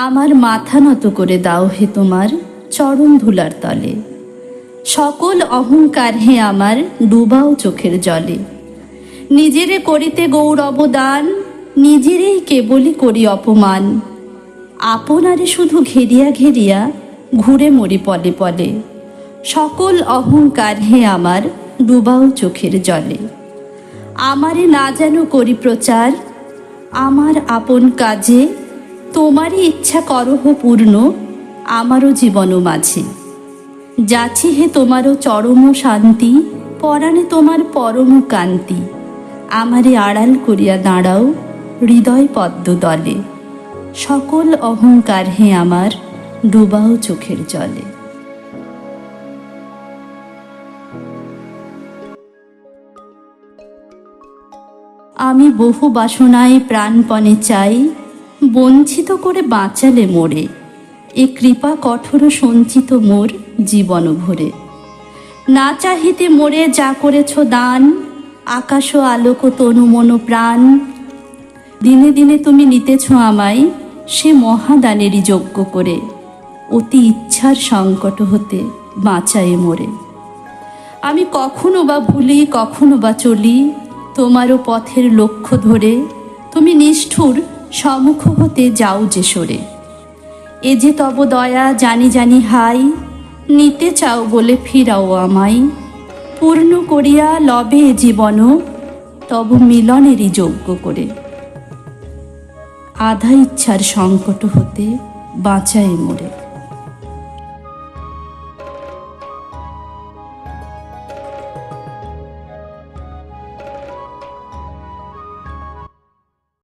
আমার মাথা নত করে দাও হে তোমার চরণ ধুলার তলে। সকল অহংকার হে আমার, ডুবাও চোখের জলে। নিজেরে করিতে গৌরব দান নিজেরেই কেবলই করি অপমান। আপনারে শুধু ঘেরিয়া ঘেরিয়া ঘুরে মরি পলে পলে। সকল অহংকার হে আমার, ডুবাও চোখের জলে। আমারে না যেন করি প্রচার, আমার আপন কাজে তোমারই ইচ্ছা করহ পূর্ণ, আমারও জীবন মাঝে। যাচ্ছি হে তোমারও চরম শান্তি, পরাণে তোমার পরম কান্তি। আমারে আড়াল করিয়া দাঁড়াও হৃদয় পদ্ম দলে সকল অহংকার হে আমার, ডুবাও চোখের জলে। আমি বহু বাসনায় প্রাণপণে চাই বঞ্চিত করে বাঁচালে মোরে। এ কৃপা কঠোর সঞ্চিত মোর জীবন ভরে। না চাহিতে মোরে যা করেছ দান, আকাশ আলোক তনু মন প্রাণ। দিনে দিনে তুমি নিতেছ আমায় সে মহাদানেরই যোগ্য করে। অতি ইচ্ছার সংকট হতে বাঁচায়ে মোরে। আমি কখনো বা ভুলি, কখনো বা চলি, তোমারও পথের লক্ষ্য ধরে। তুমি নিষ্ঠুর সম্মুখ হতে যাও যে সরে। এ যে তব দয়া, জানি জানি হাই, নিতে চাও বলে ফিরাও আমাই পূর্ণ করিয়া লবে জীবন, তব মিলনেরই যোগ্য করে। আধা ইচ্ছার সংকট হতে বাঁচায় মোরে।